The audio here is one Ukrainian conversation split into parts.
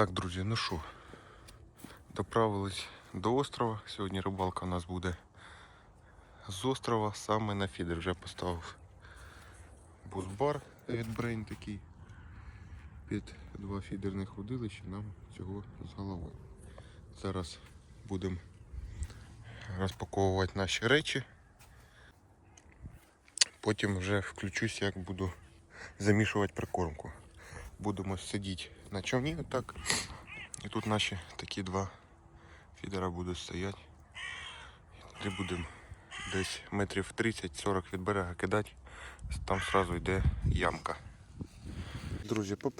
Так, друзі, ну що, доправились до острова. Сьогодні рибалка у нас буде з острова саме на фідер. Вже поставив бузбар від Брейн такий. Під два фідерних водилища нам цього з головою. Зараз будемо розпаковувати наші речі. Потім вже включусь, як буду замішувати прикормку. Будемо сидіти на човні отак. І тут наші такі два фідера будуть стояти. І будемо десь метрів 30-40 від берега кидати. Там одразу йде ямка. Друзі, по.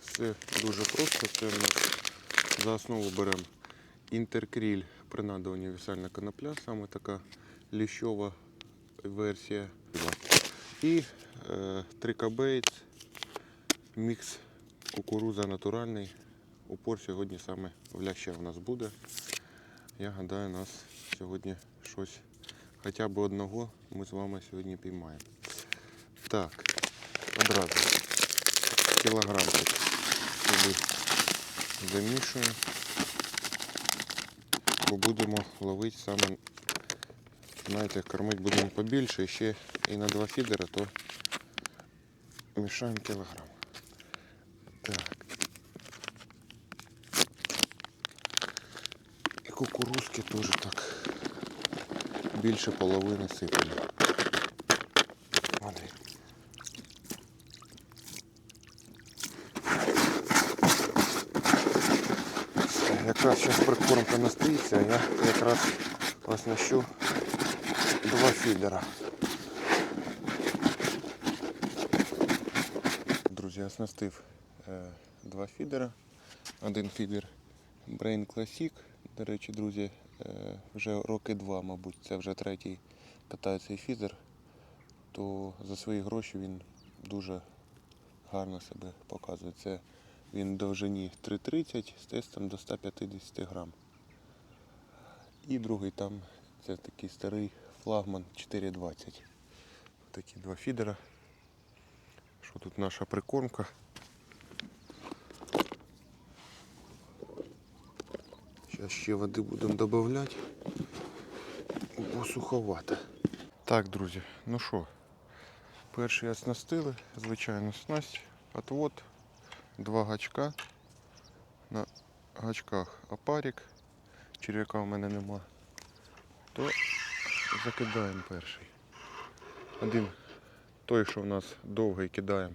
Все дуже просто. Це ми за основу беремо інтеркріль принада універсальна конопля, саме така ліщова версія. І е, трикабейт, мікс кукуруза натуральний. Упор сьогодні саме в ляща у нас буде. Я гадаю, нас сьогодні щось хоча б одного ми з вами сьогодні піймаємо. Так, одразу кілограмчик сюди замішуємо, бо будемо ловити саме, знаєте, кормити будемо побільше, ще і на два фідера, то мішаємо кілограм. Так. І кукурузки теж так більше половини сипемо. Смотри. Якраз зараз прикормка настоїться, а я якраз оснащу два фідера. Друзі, оснастив два фідера. Один фідер Brain Classic. До речі, друзі, е, вже роки два, мабуть, це вже третій катає цей фідер, то за свої гроші він дуже гарно себе показує. Це він довжині 3,30 з тестом до 150 грам. І другий там це такий старий флагман 4,20. Такі два фідера. Що тут наша прикормка? Зараз ще води будемо додавати, бо суховато. Так, друзі, ну що, перший оснастили, звичайно, снасть, отвод, два гачка. На гачках опарик, черв'яка в мене нема. То закидаємо перший. Один той, що у нас довгий, кидаємо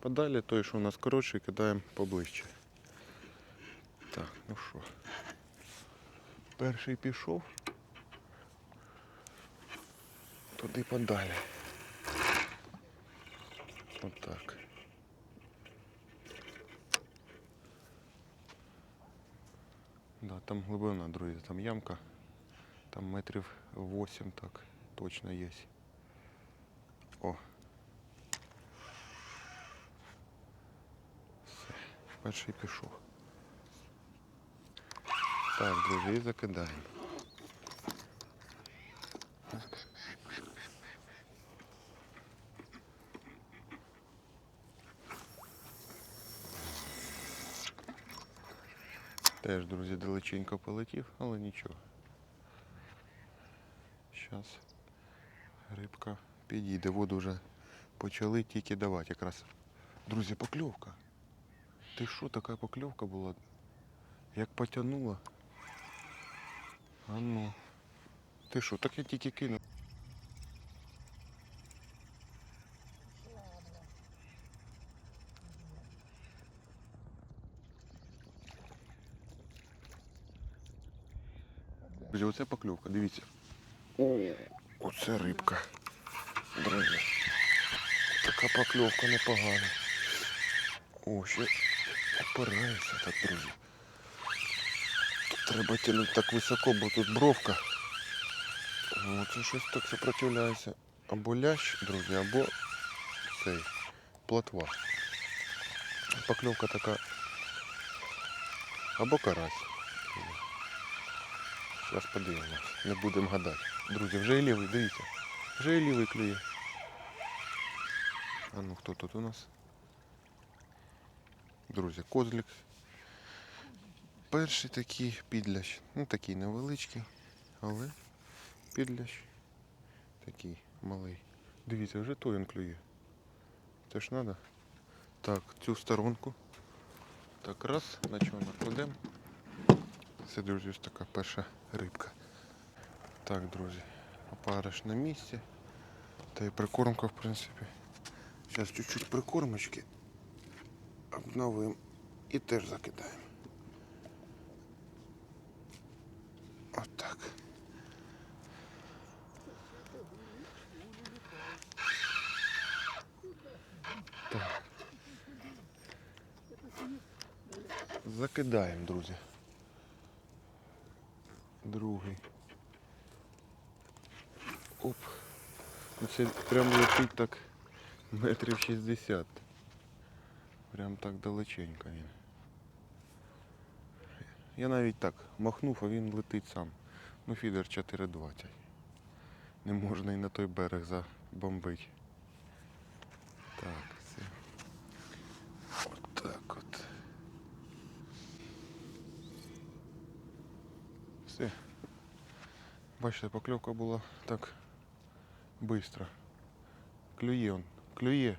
подалі, той, що у нас коротший, кидаємо поближче. Так, ну що. Перший пішов. Туди подалі. Отак. Да, там глибина, друзі, там ямка. Там метрів 8 так точно є. О. Все, перший пішов. Так, друзі, і закидаємо. Теж, друзі, далеченько полетів, але нічого. Зараз рибка підійде. Воду вже почали тільки давати якраз. Друзі, покльовка. Ти що, така покльовка була? Як потягнула? А ну. Ти що, так я тільки кинув. Друзі, оце покльовка, дивіться. О, оце рибка. Друзі. Така покльовка непогана. О, ще опирається так, друзі. Тут треба тягнути так високо, бо тут бровка. О, це щось так сопротивляється. Або лящ, друзі, або цей плотва. Покльовка така. Або карась. Зараз подивимось. Не будемо гадати. Друзі, вже і лівий, дивіться. Вже і лівий клює. А ну хто тут у нас? Друзі, козлик перший такий підлящ. Ну такий невеличкий, але підлящ такий малий. Дивіться, вже той він клює. Це ж треба. Так, цю сторонку. Так, раз, на чого накладемо. Це, друзі, ось така перша рибка. Так, друзі, опариш на місці. Та й прикормка, в принципі. Зараз чуть-чуть прикормочки обновимо і теж закидаємо. Отак. Так. Закидаємо, друзі. Другий. Оп. Ну, Це прям летить так метрів 60. Прям так далеченько він. Я навіть так махнув, а він летить сам. Ну, фідер 4,20. Не можна і на той берег забомбити. Так, все. Отак от. Все. Бачите, покльовка була так швидко. Клює он. Клює.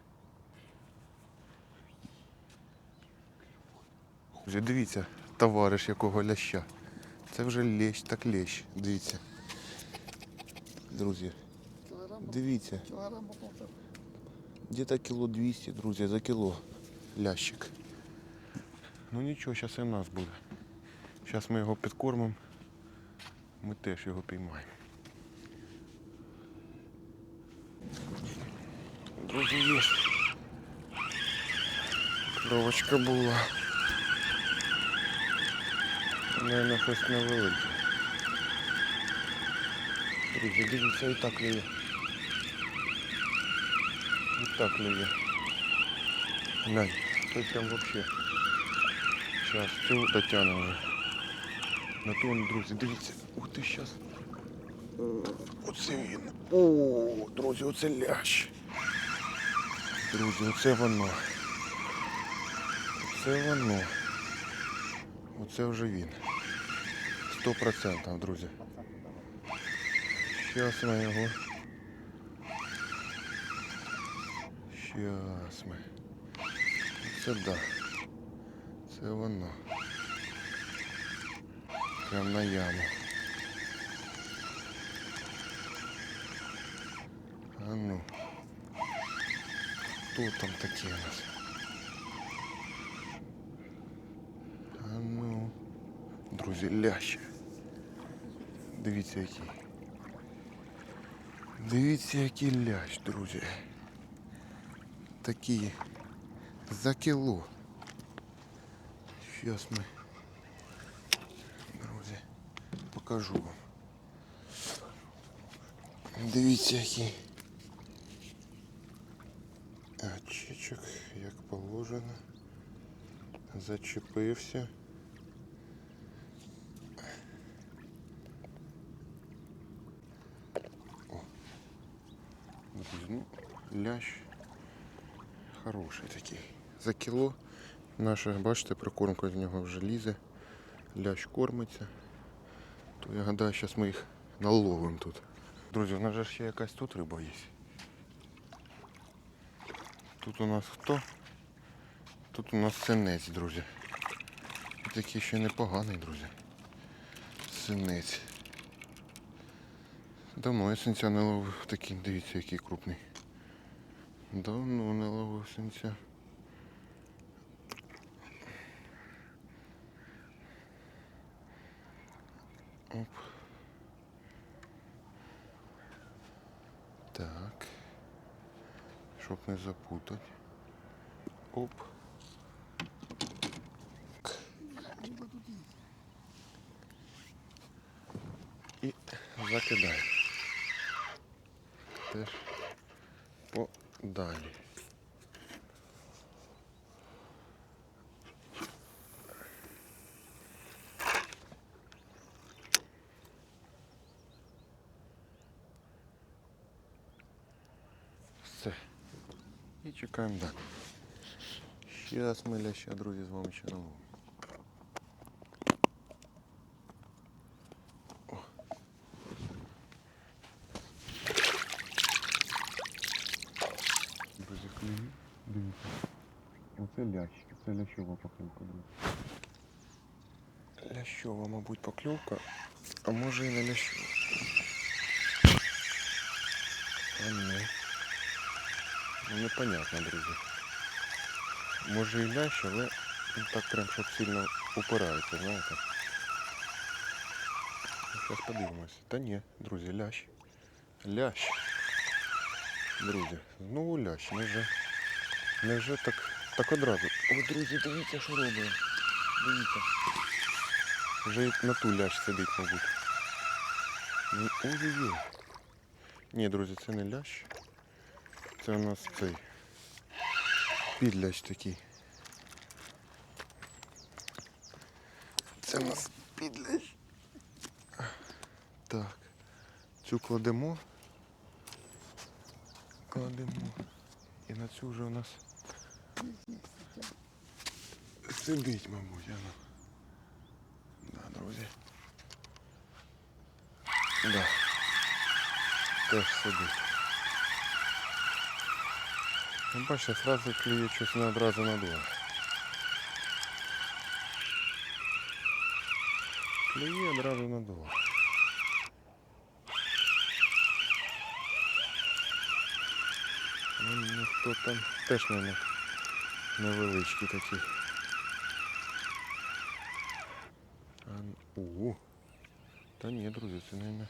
Вже дивіться, товариш якого ляща. Це вже лещ, так лещ. Дивіться. Друзі, дивіться. Где-то кіло 200, друзі, за кіло лящик. Ну нічого, зараз і в нас буде. Зараз ми його підкормимо. Ми теж його піймаємо. Друзі, є. Кровочка була. Наверное, щось невелике. Друзі, дивіться, і так клює. І так клює. Глянь, той прям вообще. Сейчас цю дотягнемо. На ту, он, друзі, дивіться. Ух ти, щас. Оце він. О, друзі, оце лящ. Друзі, оце воно. Оце воно. Оце вже він. Сто процентів, друзі. Щас ми його. Щас ми. Це да. Це воно. Прям на яму. А ну. Хто там такі у нас? А ну. Друзі, лящ. Дивіться який. Дивіться, який лящ, друзі. Такі за кіло. Зараз ми, покажу вам. Дивіться, який очечок, як положено. Зачепився. О. Ну, лящ хороший такий. За кіло наша, бачите, прикормка з нього вже лізе. Лящ кормиться. Я гадаю, зараз ми їх наловимо тут. Друзі, у нас же ще якась тут риба є. Тут у нас хто? Тут у нас синець, друзі. Такий ще непоганий, друзі. Синець. Давно я синця не ловив такий, дивіться, який крупний. Давно не ловив синця. Оп. Так. Щоб не запутати. Оп. І закидай. Теж подалі. Рушаємо далі. Ще ми ляща, друзі, з вами ще на Друзі, клюю, дивіться. Оце лящ, це лящова поклювка. Лящова, мабуть, поклювка, а може і не лящова. А ні. Ну, непонятно, друзі. Може і лящ, але ну, так прям щоб сильно упирається, знаєте. Зараз подивимось. Та ні, друзі, лящ. Лящ. Друзі, знову лящ. Невже, невже так, так одразу. О, друзі, дивіться, що робимо. Дивіться. Вже і на ту лящ сидить, мабуть. Ну, Ой-ой-ой. Ні, друзі, це не лящ. Це у нас цей підлящ такий. Це у нас підлящ. Так. Цю кладемо. Кладемо. І на цю вже у нас сидить, мабуть, ну. Да, друзі. Да. Теж сидить. Ну, бачите, одразу клює щось не одразу на два. Клює одразу на два. Ну, ну хто там теж, мабуть, невеличкі такі. А, у, та ні, друзі, це, мабуть,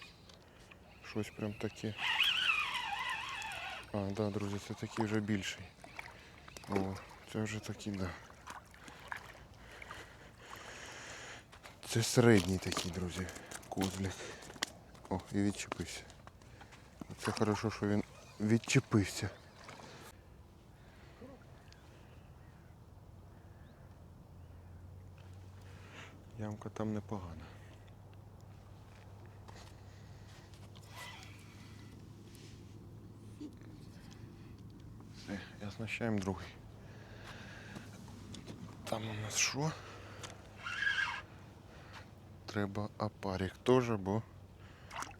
щось прям таке. А, да, друзі, це такий вже більший. О, це вже такий, да. Це середній такий, друзі, козлик. О, і відчепився. Це хорошо, що він відчепився. Ямка там непогана. Все, і оснащаємо другий. Там у нас що? Треба апарік теж, бо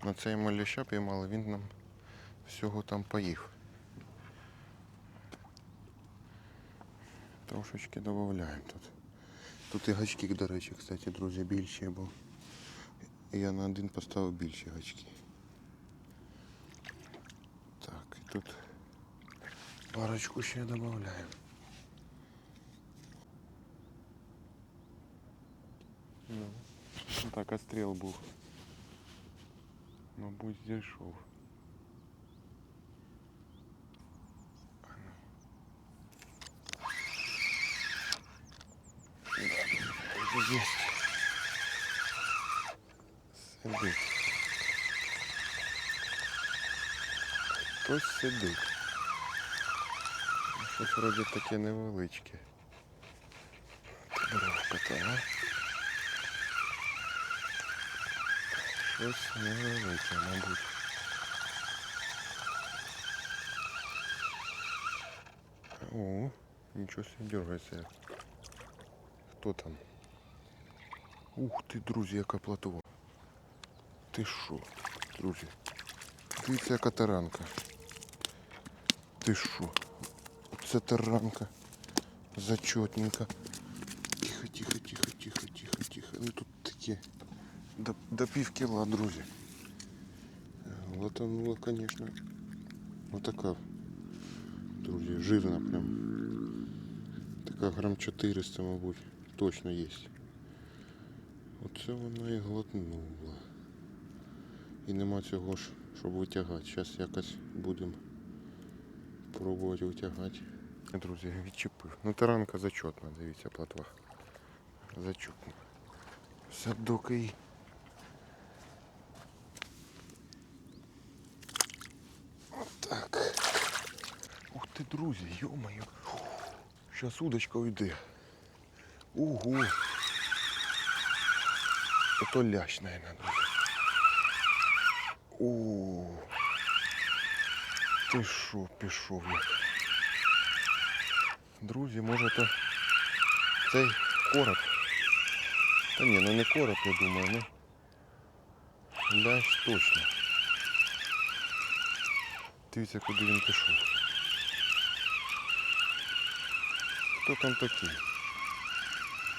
на цей ми ляща піймали, він нам всього там поїв. Трошечки додаємо тут. Тут і гачки, до речі, кстати, друзі, більші, бо я на один поставив більші гачки. Так, і тут парочку ще додаємо. Ну, так, отстріл був. Мабуть, зійшов. А ну. Да, вже є. Сидить. Хтось сидить. Ну, Щось вроде таке невеличке. Кота, а? Щось невелике, мабуть. О, нічого собі дергається. Хто там? Ух ти, друзі, яка платова. Ти що, друзі? Дивіться, яка таранка. Ти що? Це таранка. Зачетненька. Тихо, тихо, тихо, тихо, тихо, тихо. Ну тут такі до, до пів кіла, друзі. Латанула, конечно. Отака, друзі, жирна прям. Така грам 400, мабуть, точно є. Оце вона і глотнула. І нема цього ж, щоб витягати. Зараз якось будемо пробувати витягати. Друзі, відчепив. Ну таранка зачетна, дивіться, платва. Зачетна. Садок і Так. Ух ти, друзі, йо-моє. Зараз удочка уйде. Ого. Ото лящ, наверное, друзі. О. Ти що, пішов я. Друзі, може то цей короб. Та ні, ну не короб, я думаю, ну. Лящ точно. Дивіться, куди він пішов. Хто там такий?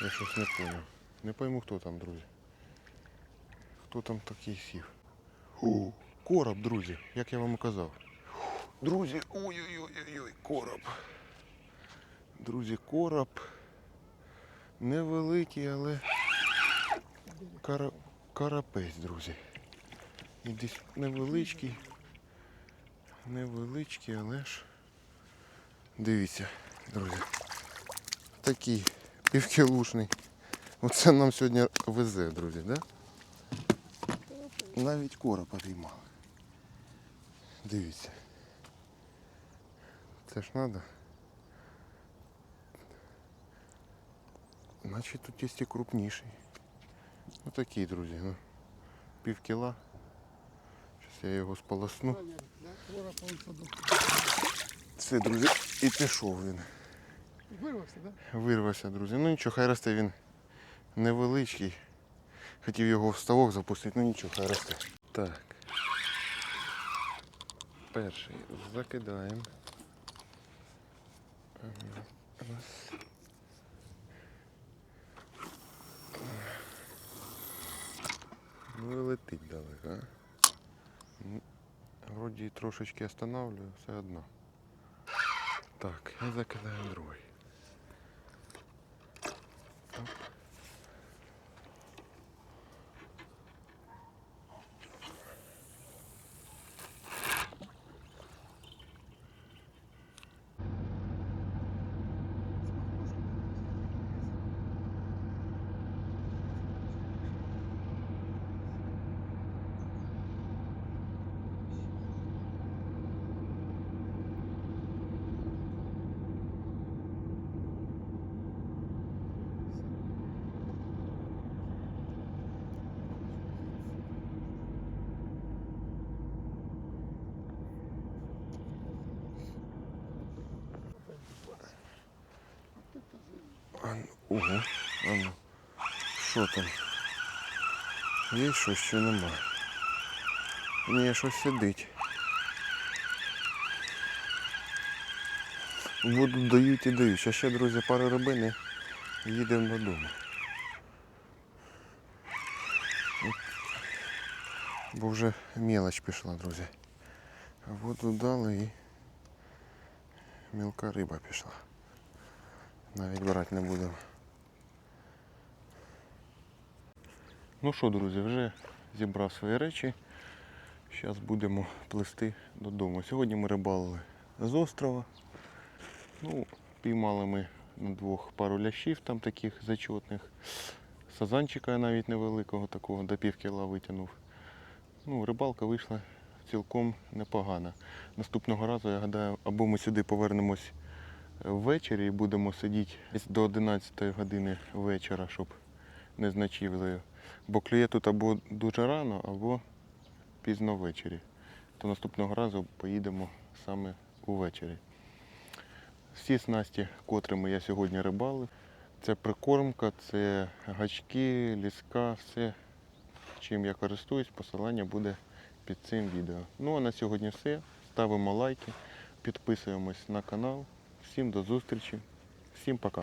Я щось не понял. Не пойму, хто там, друзі. Хто там такий сів? Короб, друзі, як я вам і казав. Друзі, ой-ой-ой, короб. Друзі, короб. Невеликий, але кара... карапець, друзі. І десь невеличкий. Невеличкий, але ж. Дивіться, друзі. Такий півкілушний. Оце нам сьогодні везе, друзі, да? Навіть короба піймали. Дивіться. Це ж треба. Значить тут є і крупніший. Отакий, друзі. Ну, пів кіла. Зараз я його сполосну. Все, друзі, і пішов він. Вирвався, так? Вирвався, друзі. Ну нічого, хай росте він невеличкий. Хотів його в ставок запустити, ну нічого, хай росте. Так. Перший закидаємо. Раз. Ну і летить далеко, а? Ну, Вроді трошечки останавливаю, все одно. Так, я закидаю другий. ого, а ну. Що там? Є щось, що нема. Ні, щось сидить. Воду дають і дають. Ще ще, друзі, пару рибини і їдемо додому. От. Бо вже мелоч пішла, друзі. А воду дали і мілка риба пішла. Навіть брати не будемо. Ну що, друзі, вже зібрав свої речі. Зараз будемо плисти додому. Сьогодні ми рибалили з острова. Ну, піймали ми на двох пару лящів там таких зачетних. Сазанчика я навіть невеликого такого до пів кіла витягнув. Ну, рибалка вийшла цілком непогана. Наступного разу, я гадаю, або ми сюди повернемось ввечері і будемо сидіти до 11 години вечора, щоб не з ночівлею. Бо клює тут або дуже рано, або пізно ввечері. То наступного разу поїдемо саме увечері. Всі снасті, котрими я сьогодні рибалив, це прикормка, це гачки, ліска, все, чим я користуюсь, посилання буде під цим відео. Ну а на сьогодні все. Ставимо лайки, підписуємось на канал. Всім до зустрічі, всім пока.